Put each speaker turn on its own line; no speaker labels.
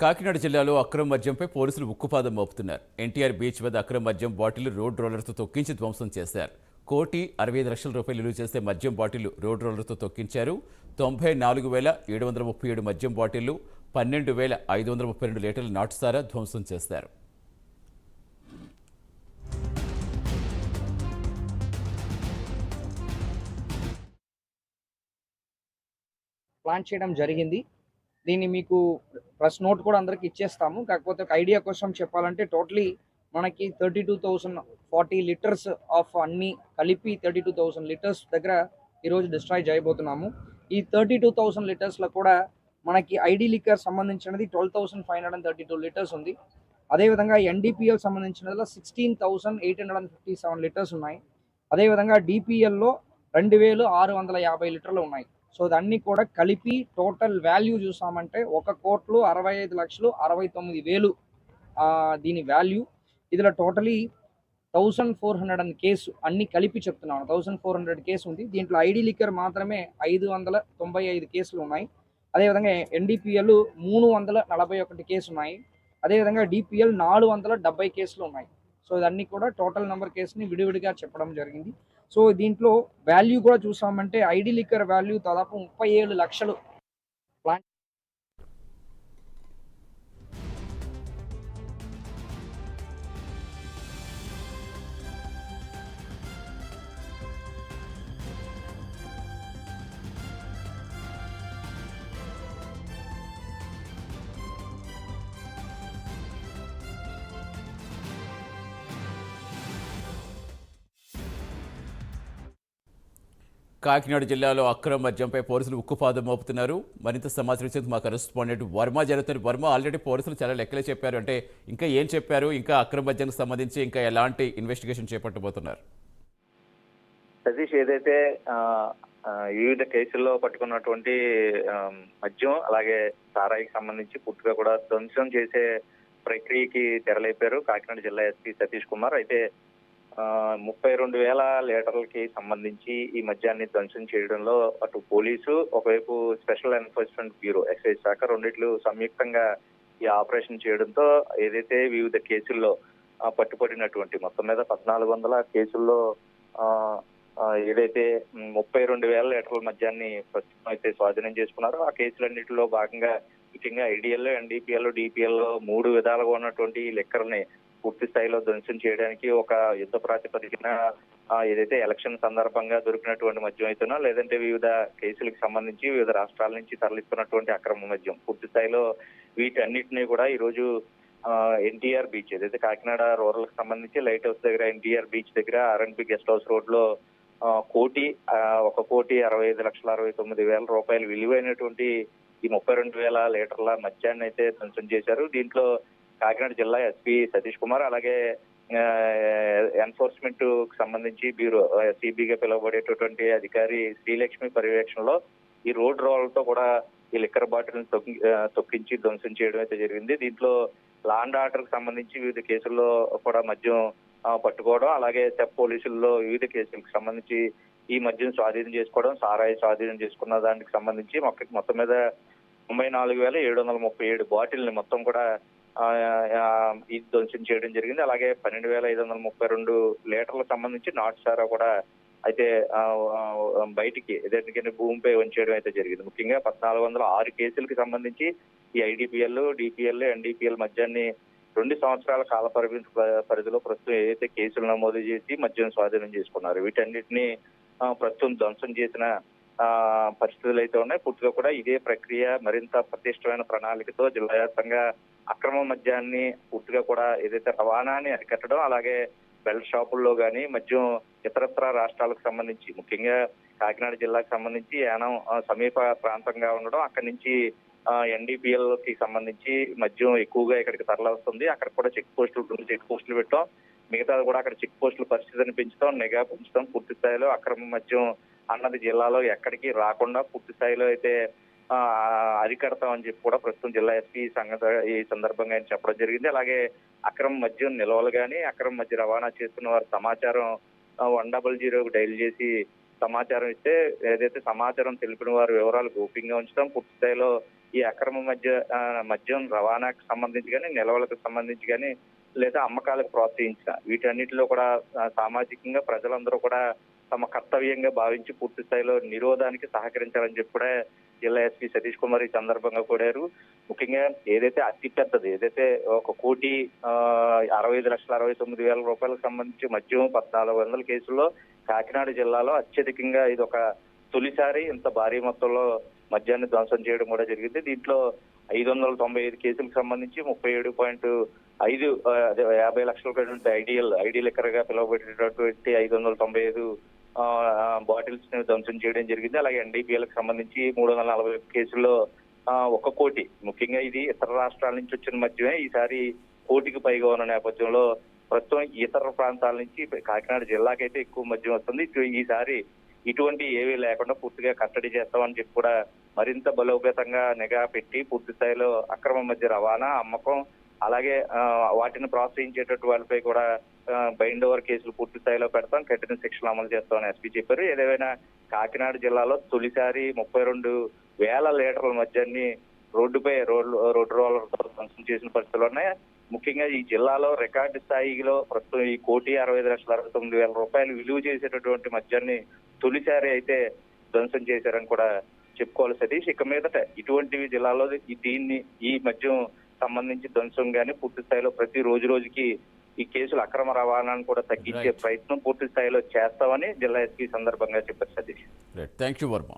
కాకినాడ జిల్లాలో అక్రమ మద్యంపై పోలీసులు ఉక్కుపాదం మోపుతున్నారు. ఎన్టీఆర్ బీచ్ వద్ద అక్రమ మద్యం బాటిల్ రోడ్ రోలర్తో తొక్కించి ధ్వంసం చేశారు. కోటి అరవై ఐదు లక్షల రూపాయలు విలువ చేసే మద్యం బాటిల్ రోడ్ రోలర్తో తొక్కించారు. తొంభై నాలుగు వేల ఏడు వందల ముప్పై ఏడు మద్యం బాటిళ్ళు పన్నెండు వేల ఐదు వందల ముప్పై రెండు లీటర్ల నాటుసారా ధ్వంసం చేశారు.
ప్లాన్ చేయడం జరిగింది. దీన్ని మీకు ప్రెస్ నోట్ కూడా అందరికి ఇచ్చేస్తాము. కాకపోతే ఒక ఐడియా కోసం చెప్పాలంటే టోటలీ మనకి thirty two thousand forty litres of అన్ని కలిపి థర్టీ టూ థౌసండ్ లీటర్స్ దగ్గర ఈరోజు డిస్ట్రాయ్ చేయబోతున్నాము. ఈ థర్టీ టూ థౌసండ్ లీటర్స్లో కూడా మనకి ఐడి లిక్కర్ సంబంధించినది twelve thousand five hundred and thirty two litres ఉంది. అదేవిధంగా NDPL సంబంధించినదిలో sixteen thousand eight hundred and fifty seven litres ఉన్నాయి. అదేవిధంగా డిపిఎల్లో రెండు వేలు ఆరు వందల యాభై లీటర్లు ఉన్నాయి. సో ఇదన్నీ కూడా కలిపి టోటల్ వాల్యూ చూసామంటే ఒక కోట్లు అరవై ఐదు లక్షలు అరవై తొమ్మిది వేలు దీని వాల్యూ. ఇదిలో totally thousand four hundred and case అన్ని కలిపి చెప్తున్నాను. థౌసండ్ ఫోర్ హండ్రెడ్ కేసు ఉంది. దీంట్లో ఐడి లిక్కర్ మాత్రమే ఐదు వందల తొంభై ఐదు కేసులు ఉన్నాయి. అదేవిధంగా ఎన్డీపీఎల్ మూడు వందల నలభై ఒకటి కేసు ఉన్నాయి. అదేవిధంగా డిపిఎల్ నాలుగు వందల డెబ్బై కేసులు ఉన్నాయి. సో ఇదన్నీ కూడా టోటల్ నెంబర్ కేసుని విడివిడిగా చెప్పడం జరిగింది. సో దీంట్లో వాల్యూ కూడా చూసామంటే ఐడి లిక్కర్ వాల్యూ దాదాపు ముప్పై ఏడు లక్షలు
కాకినాడ జిల్లాలో అక్రమ మద్యంపై పోలీసులు ఉక్కుపాదం మోపుతున్నారు. మరింత సమాచారం ఇచ్చేందుకు మా కరెస్పాండెంట్ వర్మ జరుగుతున్న వర్మ ఆల్రెడీ పోలీసులు చాలా లెక్కలే చెప్పారు. అంటే ఇంకా ఏం చెప్పారు? ఇంకా అక్రమ మద్యానికి సంబంధించి ఇంకా ఎలాంటి ఇన్వెస్టిగేషన్ చేపట్టబోతున్నారు?
సతీష్ ఏదైతే వివిధ కేసుల్లో పట్టుకున్నటువంటి మద్యం అలాగే సారాయికి సంబంధించి పూర్తిగా కూడా ధ్వంసం చేసే ప్రక్రియకి తెరలేపారు కాకినాడ జిల్లా ఎస్పీ సతీష్ కుమార్. అయితే ముప్పై రెండు వేల లీటర్లకి సంబంధించి ఈ మద్యాన్ని ధ్వంసం చేయడంలో అటు పోలీసు ఒకవైపు స్పెషల్ ఎన్ఫోర్స్మెంట్ బ్యూరో ఎక్సైజ్ శాఖ రెండిట్లు సంయుక్తంగా ఈ ఆపరేషన్ చేయడంతో ఏదైతే వివిధ కేసుల్లో పట్టుబడినటువంటి మొత్తం మీద పద్నాలుగు వందల కేసుల్లో ఏదైతే ముప్పై రెండు వేల లీటర్ల మద్యాన్ని ప్రస్తుతం అయితే స్వాధీనం చేసుకున్నారో ఆ కేసులన్నింటిలో భాగంగా ముఖ్యంగా ఐడిఎల్ ఎన్డీపీఎల్ డిపిఎల్ మూడు విధాలుగా ఉన్నటువంటి లెక్కర్ని పూర్తి స్థాయిలో ధ్వంసం చేయడానికి ఒక యుద్ధ ప్రాతిపదికన ఏదైతే ఎలక్షన్ సందర్భంగా దొరికినటువంటి మద్యం అయితేనో లేదంటే వివిధ కేసులకు సంబంధించి వివిధ రాష్ట్రాల నుంచి తరలిస్తున్నటువంటి అక్రమ మద్యం పూర్తి స్థాయిలో వీటన్నిటినీ కూడా ఈ రోజు ఎన్టీఆర్ బీచ్ ఏదైతే కాకినాడ రూరల్కి సంబంధించి లైట్ హౌస్ దగ్గర ఎన్టీఆర్ బీచ్ దగ్గర ఆర్ఎన్బి గెస్ట్ హౌస్ రోడ్లో కోటి ఒక కోటి అరవై ఐదు లక్షల అరవై తొమ్మిది వేల రూపాయలు విలువైనటువంటి ఈ ముప్పై రెండు వేల లీటర్ల మద్యాన్ని అయితే ధ్వంసం చేశారు. దీంట్లో కాకినాడ జిల్లా ఎస్పీ సతీష్ కుమార్ అలాగే ఎన్ఫోర్స్మెంట్కు సంబంధించి బ్యూరో సిబిగా పిలువబడేటటువంటి అధికారి శ్రీలక్ష్మి పర్యవేక్షణలో ఈ రోడ్ రోలతో కూడా ఈ లిక్కర్ బాటిల్ తొక్కించి ధ్వంసం చేయడం అయితే జరిగింది. దీంట్లో లాండ్ ఆర్డర్కి సంబంధించి వివిధ కేసుల్లో కూడా మద్యం పట్టుకోవడం అలాగే సెప్ పోలీసుల్లో వివిధ కేసులకు సంబంధించి ఈ మద్యం స్వాధీనం చేసుకోవడం సారాయి స్వాధీనం చేసుకున్న దానికి సంబంధించి మొక్క- మొత్తం మీద తొంభై నాలుగు వేల ఏడు వందల ముప్పై ఏడు బాటిల్ని మొత్తం కూడా ఇది ధ్వంసం చేయడం జరిగింది. అలాగే పన్నెండు వేల ఐదు వందల ముప్పై రెండు లీటర్లకు సంబంధించి నాటు సారా కూడా అయితే బయటికి ఏదైతే భూమిపై ఉంచేయడం అయితే జరిగింది. ముఖ్యంగా పద్నాలుగు వందల ఆరు కేసులకు సంబంధించి ఈ ఐడిపిఎల్ డిపిఎల్ ఎన్డీపీఎల్ మద్యాన్ని రెండు సంవత్సరాల కాల పరిమితి ప- పరిధిలో ప్రస్తుతం ఏదైతే కేసులు నమోదు చేసి మద్యం స్వాధీనం చేసుకున్నారు వీటన్నిటిని ప్రస్తుతం ధ్వంసం చేసిన పరిస్థితులు అయితే ఉన్నాయి. పూర్తిగా కూడా ఇదే ప్రక్రియ మరింత పటిష్టమైన ప్రణాళికతో జిల్లా వ్యాప్తంగా అక్రమ మద్యాన్ని పూర్తిగా కూడా ఏదైతే రవాణాని అరికట్టడం అలాగే బెల్ట్ షాపుల్లో కానీ మద్యం ఇతరత్ర రాష్ట్రాలకు సంబంధించి ముఖ్యంగా కాకినాడ జిల్లాకు సంబంధించి యానం సమీప ప్రాంతంగా ఉండడం అక్కడి నుంచి ఎన్డీపీఎల్కి సంబంధించి మద్యం ఎక్కువగా ఇక్కడికి తరలిస్తుంది అక్కడ కూడా చెక్ పోస్టులు చెక్ పోస్టులు పెట్టాం. మిగతా కూడా అక్కడ చెక్ పోస్టుల పరిస్థితిని పెంచుతాం నిఘా పెంచుతాం. పూర్తి స్థాయిలో అక్రమ మద్యం అన్నది జిల్లాలో ఎక్కడికి రాకుండా పూర్తి స్థాయిలో అయితే అరికడతామని చెప్పి కూడా ప్రస్తుతం జిల్లా ఎస్పీ సంగతి ఈ సందర్భంగా ఆయన చెప్పడం జరిగింది. అలాగే అక్రమ మద్యం నిల్వలు కానీ అక్రమ మద్య రవాణా చేస్తున్న వారి సమాచారం వన్ డబల్ జీరోకి డైల్ చేసి సమాచారం ఇస్తే ఏదైతే సమాచారం తెలిపిన వారి వివరాలు గోప్యంగా ఉంచడం పూర్తి స్థాయిలో ఈ అక్రమ మధ్య మద్యం రవాణాకు సంబంధించి కానీ నిల్వలకు సంబంధించి కానీ లేదా అమ్మకాలకు ప్రోత్సహించిన వీటన్నిటిలో కూడా సామాజికంగా ప్రజలందరూ కూడా తమ కర్తవ్యంగా భావించి పూర్తి స్థాయిలో నిరోధానికి సహకరించాలని చెప్పి కూడా జిల్లా ఎస్పీ సతీష్ కుమార్ ఈ సందర్భంగా కోరారు. ముఖ్యంగా ఏదైతే అతి పెద్దది ఏదైతే ఒక కోటి అరవై ఐదు లక్షల అరవై తొమ్మిది వేల రూపాయలకు సంబంధించి మద్యం పద్నాలుగు వందల కేసుల్లో కాకినాడ జిల్లాలో అత్యధికంగా ఇది ఒక తొలిసారి ఇంత భారీ మొత్తంలో మద్యాన్ని ధ్వంసం చేయడం కూడా జరిగింది. దీంట్లో ఐదు వందల తొంభై ఐదు కేసులకు సంబంధించి ముప్పై ఏడు పాయింట్ ఐదు యాభై లక్షల ఐడియల్ ఐడియల్ ఎక్కరగా పిలువబడేటటువంటి ఐదు వందల తొంభై ఐదు బాటిల్స్ని ధ్వంసం చేయడం జరిగింది. అలాగే ఎన్డీపీఎల్కి సంబంధించి మూడు వందల నలభై కేసుల్లో ఒక కోటి ముఖ్యంగా ఇది ఇతర రాష్ట్రాల నుంచి వచ్చిన మధ్యమే ఈసారి కోటికి పైగా ఉన్న నేపథ్యంలో ప్రస్తుతం ఇతర ప్రాంతాల నుంచి కాకినాడ జిల్లాకైతే ఎక్కువ మద్యం వస్తుంది. ఈసారి ఇటువంటి ఏవీ లేకుండా పూర్తిగా కట్టడి చేస్తామని చెప్పి కూడా మరింత బలోపేతంగా నిఘా పెట్టి పూర్తి స్థాయిలో అక్రమ మధ్య రవాణా అమ్మకం అలాగే వాటిని ప్రోత్సహించేటట్టు వాళ్ళపై కూడా బైండ్ ఓవర్ కేసులు పూర్తి స్థాయిలో పెడతాం. కఠిన శిక్షలు అమలు చేస్తామని ఎస్పీ చెప్పారు. ఏదేమైనా కాకినాడ జిల్లాలో తొలిసారి ముప్పై రెండు వేల లీటర్ల మద్యాన్ని రోడ్డుపై రోడ్లు రోడ్డు రోలర్తో ధ్వంసం చేసిన పరిస్థితులు ఉన్నాయి. ముఖ్యంగా ఈ జిల్లాలో రికార్డు స్థాయిలో ప్రస్తుతం ఈ కోటి అరవై ఐదు లక్షల అరవై తొమ్మిది వేల రూపాయలు విలువ చేసేటటువంటి మద్యాన్ని తొలిసారి అయితే ధ్వంసం చేశారని కూడా చెప్పుకోవాలి సతీష్. ఇక మీదట ఇటువంటివి జిల్లాలో ఈ దీన్ని ఈ మద్యం సంబంధించి ధ్వంసం కానీ పూర్తి స్థాయిలో ప్రతి రోజు రోజుకి ఈ కేసులు అక్రమ రవాణాను కూడా తగ్గించే. ప్రయత్నం పూర్తి స్థాయిలో చేస్తామని జిల్లా ఎస్పీ సందర్భంగా చెప్పారు సతీష్.
Thank you Varma